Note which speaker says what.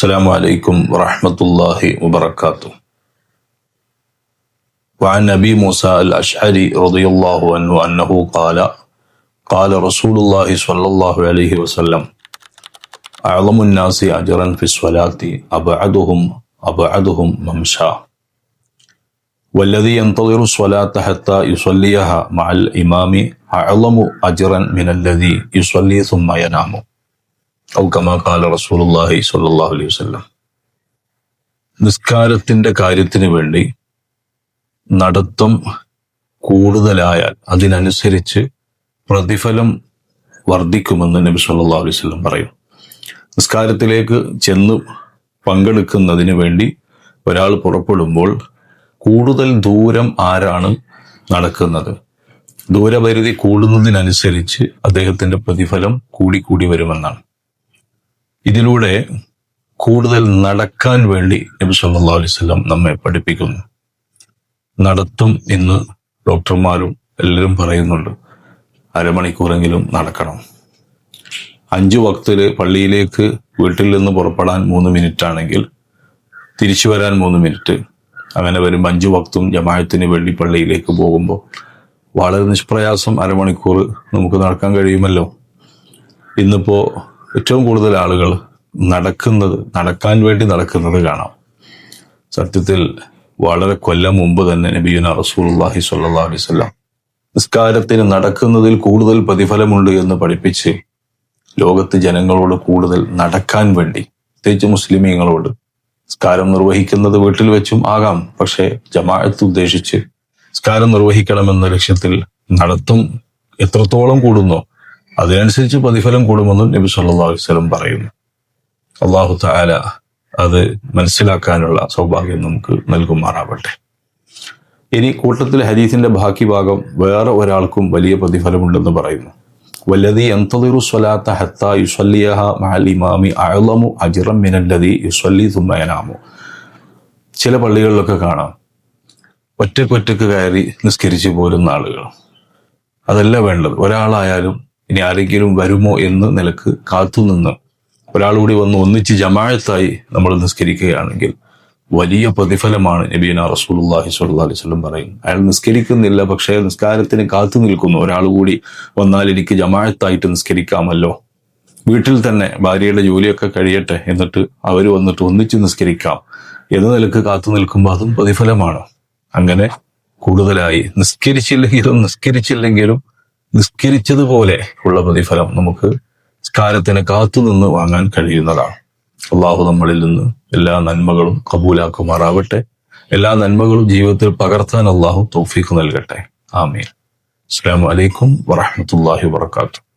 Speaker 1: السلام عليكم ورحمة الله وبركاته وعن أبي موسى الأشعري رضي الله عنه أنه قال قال رسول الله صلى الله عليه وسلم أعظم الناس أجرا في الصلاة أبعدهم أبعدهم ممشى والذي ينتظر الصلاة حتى يصليها مع الإمام أعظم أجرا من الذي يصلي ثم ينام ഔ കമാ കാല റസൂലുല്ലാഹി സല്ലാഹു അലൈഹി വസ്ലം നിസ്കാരത്തിന്റെ കാര്യത്തിന് വേണ്ടി നടത്തം കൂടുതലായാൽ അതിനനുസരിച്ച് പ്രതിഫലം വർദ്ധിക്കുമെന്ന് നബി സല്ലാ അലൈഹി സ്വലം പറയും. നിസ്കാരത്തിലേക്ക് ചെന്ന് പങ്കെടുക്കുന്നതിന് വേണ്ടി ഒരാൾ പുറപ്പെടുമ്പോൾ കൂടുതൽ ദൂരം ആരാണ് നടക്കുന്നത്? ദൂരപരിധി കൂടുന്നതിനനുസരിച്ച് അദ്ദേഹത്തിന്റെ പ്രതിഫലം കൂടിക്കൂടി വരുമെന്നാണ്. ഇതിലൂടെ കൂടുതൽ നടക്കാൻ വേണ്ടി നബി അലൈഹി വസല്ലം നമ്മെ പഠിപ്പിക്കുന്നു. നടത്തും എന്ന് ഡോക്ടർമാരും എല്ലാവരും പറയുന്നുണ്ട്. അരമണിക്കൂറെങ്കിലും നടക്കണം. അഞ്ചു വക്തിൽ പള്ളിയിലേക്ക് വീട്ടിൽ നിന്ന് പുറപ്പെടാൻ മൂന്ന് മിനിറ്റ് ആണെങ്കിൽ തിരിച്ചു വരാൻ മൂന്ന് മിനിറ്റ്. അങ്ങനെ വരുമ്പോൾ അഞ്ചു വക്തും ജമായത്തിന് വേണ്ടി പള്ളിയിലേക്ക് പോകുമ്പോൾ വളരെ നിഷ്പ്രയാസം അരമണിക്കൂർ നമുക്ക് നടക്കാൻ കഴിയുമല്ലോ. ഇന്നിപ്പോ ഏറ്റവും കൂടുതൽ ആളുകൾ നടക്കുന്നത് നടക്കാൻ വേണ്ടി നടക്കുന്നത് കാണാം. സത്യത്തിൽ വളരെ കൊല്ലം മുമ്പ് തന്നെ നബിയുന റസൂലുള്ളാഹി സ്വല്ലല്ലാഹു അലൈഹി വസല്ലം നിസ്കാരത്തിന് നടക്കുന്നതിൽ കൂടുതൽ പ്രതിഫലമുണ്ട് എന്ന് പഠിപ്പിച്ച് ലോകത്ത് ജനങ്ങളോട് കൂടുതൽ നടക്കാൻ വേണ്ടി പ്രത്യേകിച്ച് മുസ്ലിമീങ്ങളോട് നിസ്കാരം നിർവഹിക്കുന്നത് വീട്ടിൽ വെച്ചും ആകാം. പക്ഷേ ജമാഅത്ത് ഉദ്ദേശിച്ച് നിസ്കാരം നിർവഹിക്കണമെന്ന ലക്ഷ്യത്തിൽ നടത്തും എത്രത്തോളം കൂടുന്നോ അതിനനുസരിച്ച് പ്രതിഫലം കൂടുമെന്നും നബി സല്ലല്ലാഹു വസ്ലം പറയുന്നു. അള്ളാഹു താല അത് മനസ്സിലാക്കാനുള്ള സൗഭാഗ്യം നമുക്ക് നൽകുമാറാവട്ടെ. ഇനി കൂട്ടത്തിൽ ഹരീഫിന്റെ ബാക്കി ഭാഗം വേറെ ഒരാൾക്കും വലിയ പ്രതിഫലമുണ്ടെന്ന് പറയുന്നു. വല്ലതി യന്തദിറു സ്വലാത്ത ഹത്ത യുസ്വല്ലിയഹ മഅൽ ഇമാമി അജ്റം മിനല്ലദി യുസല്ലി സുമ്മ യനാമു. ചില പള്ളികളിലൊക്കെ കാണാം ഒറ്റക്കൊറ്റക്ക് കയറി നിസ്കരിച്ചു പോരുന്ന ആളുകൾ. അതല്ല വേണ്ടത്. ഒരാളായാലും ഇനി ആരെങ്കിലും വരുമോ എന്ന് നിലയ്ക്ക് കാത്തുനിന്ന് ഒരാൾ കൂടി വന്ന് ഒന്നിച്ച് ജമാഴത്തായി നമ്മൾ നിസ്കരിക്കുകയാണെങ്കിൽ വലിയ പ്രതിഫലമാണ് നബീന റസൂലുള്ളാഹി സ്വല്ലല്ലാഹി അലൈഹി വസല്ലം പറയും അയാൾ നിസ്കരിക്കുന്നില്ല പക്ഷേ നിസ്കാരത്തിന് കാത്തു നിൽക്കുന്നു. ഒരാൾ കൂടി വന്നാൽ എനിക്ക് ജമാഴത്തായിട്ട് നിസ്കരിക്കാമല്ലോ. വീട്ടിൽ തന്നെ ഭാര്യയുടെ ജോലിയൊക്കെ കഴിയട്ടെ എന്നിട്ട് അവർ വന്നിട്ട് ഒന്നിച്ച് നിസ്കരിക്കാം എന്ന നിലയ്ക്ക് കാത്തു നിൽക്കുമ്പോൾ അതും പ്രതിഫലമാണ്. അങ്ങനെ കൂടുതലായി നിസ്കരിച്ചില്ലെങ്കിലും നിസ്കരിച്ചില്ലെങ്കിലും നിസ്കരിച്ചതുപോലെ ഉള്ള പ്രതിഫലം നമുക്ക് നിസ്കാരത്തിന് കാത്തുനിന്ന് വാങ്ങാൻ കഴിയുന്നതാണ്. അള്ളാഹു നമ്മളിൽ നിന്ന് എല്ലാ നന്മകളും കബൂലാക്കുമാറാവട്ടെ. എല്ലാ നന്മകളും ജീവിതത്തിൽ പകർത്താൻ അള്ളാഹു തൗഫീഖ് നൽകട്ടെ. ആമീൻ. അസ്സാം വലൈക്കും വറഹമത്തല്ലാഹി വാത്തു